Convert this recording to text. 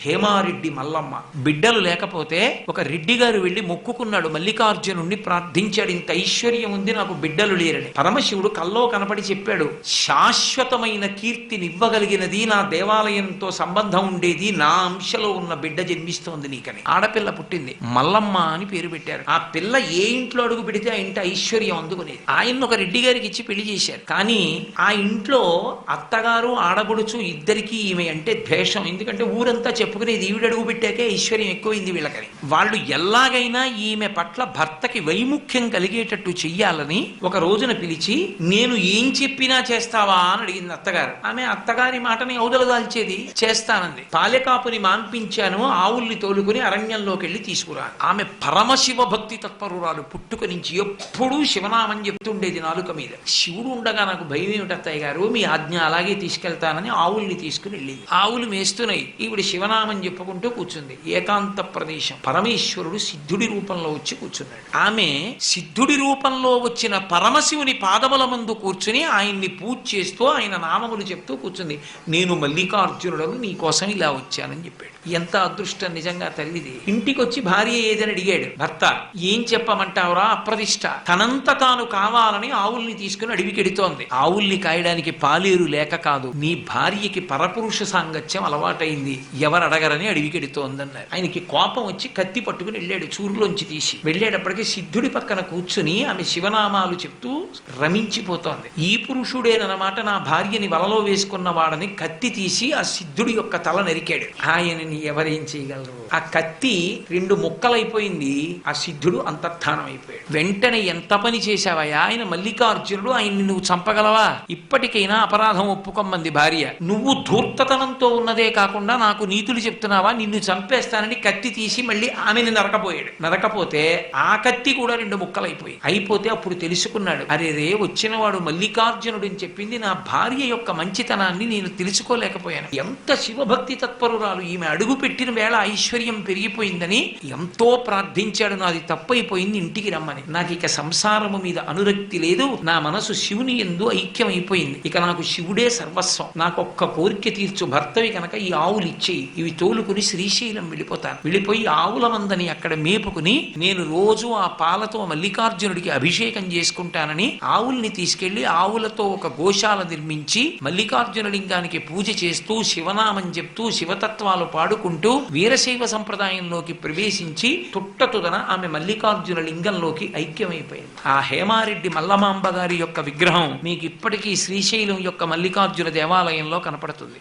హేమారెడ్డి మల్లమ్మ. బిడ్డలు లేకపోతే ఒక రెడ్డి గారు వెళ్ళి మొక్కుకున్నాడు. మల్లికార్జునుణ్ణి ప్రార్థించాడు. ఇంత ఐశ్వర్యం ఉంది నాకు బిడ్డలు లేరని. పరమశివుడు కల్లో కనపడి చెప్పాడు శాశ్వతమైన కీర్తినివ్వగలిగినది నా దేవాలయంతో సంబంధం ఉండేది. నా అంశలో ఉన్న బిడ్డ జన్మిస్తోంది నీకని. ఆడపిల్ల పుట్టింది. మల్లమ్మ అని పేరు పెట్టారు. ఆ పిల్ల ఏ ఇంట్లో అడుగు పెడితే ఆ ఇంటి ఐశ్వర్యం అందుకునేది. ఆయన ఒక రెడ్డి గారికి ఇచ్చి పెళ్ళి చేశారు. కానీ ఆ ఇంట్లో అత్తగారు ఆడగొడుచు ఇద్దరికీ ఈమె అంటే ద్వేషం. ఎందుకంటే ఊరంతా చెప్పుకునేది ఈవిడ అడుగు పెట్టాకే ఐశ్వర్యం ఎక్కువైంది వీళ్ళకని. వాళ్ళు ఎలాగైనా ఈమె పట్ల భర్తకి వైముఖ్యం కలిగేటట్టు చెయ్యాలని ఒక రోజున పిలిచి నేను ఏం చెప్పినా చేస్తావా? అని అడిగింది అత్తగారు. ఆమె అత్తగారి మాటని అవదలదాల్చేది చేస్తానంది. పాలెకాపుని మాన్పించాను ఆవుల్ని తోలుకుని అరణ్యంలోకి వెళ్ళి తీసుకురా ఆమె పరమశివ భక్తి తత్పరురాలు పుట్టుక నుంచి ఎప్పుడూ శివనామని చెప్తుండేది నాలుక మీద. శివుడు ఉండగా నాకు భయం ఏమిటి అత్తయ్య గారు? మీ ఆజ్ఞ అలాగే తీసుకెళ్తానని ఆవుల్ని తీసుకుని వెళ్ళింది. ఆవులు మేస్తున్నాయి. ఈవిడ శివనామం చెప్పుకుంటూ కూర్చుంది. ఏకాంత ప్రదేశం. పరమేశ్వరుడు సిద్ధుడి రూపంలో వచ్చి కూర్చున్నాడు. ఆమె సిద్ధుడి రూపంలో వచ్చిన పరమశివుని పాదముల ముందు కూర్చుని ఆయన్ని పూజ చేస్తూ ఆయన నామములు చెప్తూ కూర్చుంది. నేను మల్లికార్జునుడను నీకోసం ఇలా వచ్చానని చెప్పాడు. ఎంత అదృష్టం నిజంగా తల్లిది. ఇంటికి వచ్చి భార్య ఏదని అడిగాడు. భర్త ఏం చెప్పమంటావురా? అప్రదిష్ట తనంత తాను కావాలని ఆవుల్ని తీసుకుని అడివికెడుతోంది ఆవుల్ని కాయడానికి పాలేరు లేక కాదు. నీ భార్యకి పరపురుష సాంగత్యం అలవాటైంది. ఎవరు అడగరని అడవికెడుతోందన్నారు ఆయనకి కోపం వచ్చి కత్తి పట్టుకుని వెళ్ళాడు చూరులోంచి తీసి. వెళ్ళేటప్పటికి సిద్ధుడి పక్కన కూర్చుని ఆమె శివనామాలు చెప్తూ రమించిపోతోంది. ఈ పురుషుడేనమాట నా భార్యని వలలో వేసుకున్న వాడని కత్తి తీసి ఆ సిద్ధుడి యొక్క తల నరికాడు. ఆయనని ఎవరేం చేయగలరు? ఆ కత్తి రెండు ముక్కలైపోయింది. ఆ సిద్ధుడు అంతర్థానం అయిపోయాడు వెంటనే ఎంత పని చేశావయ్యా? ఆయన మల్లికార్జునుడు ఆయన్ని నువ్వు చంపగలవా? ఇప్పటికైనా అపరాధం ఒప్పుకోమ్మంది భార్య. నువ్వు ధూర్తతనంతో ఉన్నదే కాకుండా నాకు నీతులు చెప్తున్నావా? నిన్ను చంపేస్తానని కత్తి తీసి మళ్ళీ ఆమెని నరకపోయాడు. నరకపోతే ఆ కత్తి కూడా రెండు ముక్కలైపోయి అయిపోతే అప్పుడు తెలుసుకున్నాడు అరే రే వచ్చినవాడు మల్లికార్జునుడు అని చెప్పింది నా భార్య యొక్క మంచితనాన్ని నేను తెలుసుకోలేకపోయాను. ఎంత శివభక్తి తత్పరురాలు ఈమె అడుగు పెట్టిన వేళ ఐశ్వర్యం పెరిగిపోయిందని ఎంతో ప్రార్థించాడు. నాది తప్పైపోయింది ఇంటికి రమ్మని. నాకు ఇక సంసారము మీద అనురక్తి లేదు. నా మనసు శివుని ఎందు అయిపోయింది ఇక నాకు శివుడే సర్వస్వం. నాకు ఒక్క కోరిక తీర్చు భర్తవి కనుక ఈ ఆవులు ఇచ్చేయి ఇవి తోలుకుని శ్రీశైలం వెళ్ళిపోతాను. వెళ్ళిపోయి ఆవుల మందని అక్కడ మేపుకుని నేను రోజు ఆ పాలతో మల్లికార్జునుడికి అభిషేకం చేసుకుంటానని ఆవుల్ని తీసుకెళ్ళి ఆవులతో ఒక గోశాల నిర్మించి మల్లికార్జున లింగానికి పూజ చేస్తూ శివనామం చెప్తూ శివతత్వాలు పాడుకుంటూ వీరశైవ సంప్రదాయంలోకి ప్రవేశించి తుట్టతుదన ఆమె మల్లికార్జున లింగంలోకి ఐక్యమైపోయింది. ఆ హేమారెడ్డి మల్లమాంబ గారి యొక్క విగ్రహం మీకు ఇప్పటికీ శ్రీశైలం యొక్క మల్లికార్జున దేవాలయంలో కనపడుతుంది.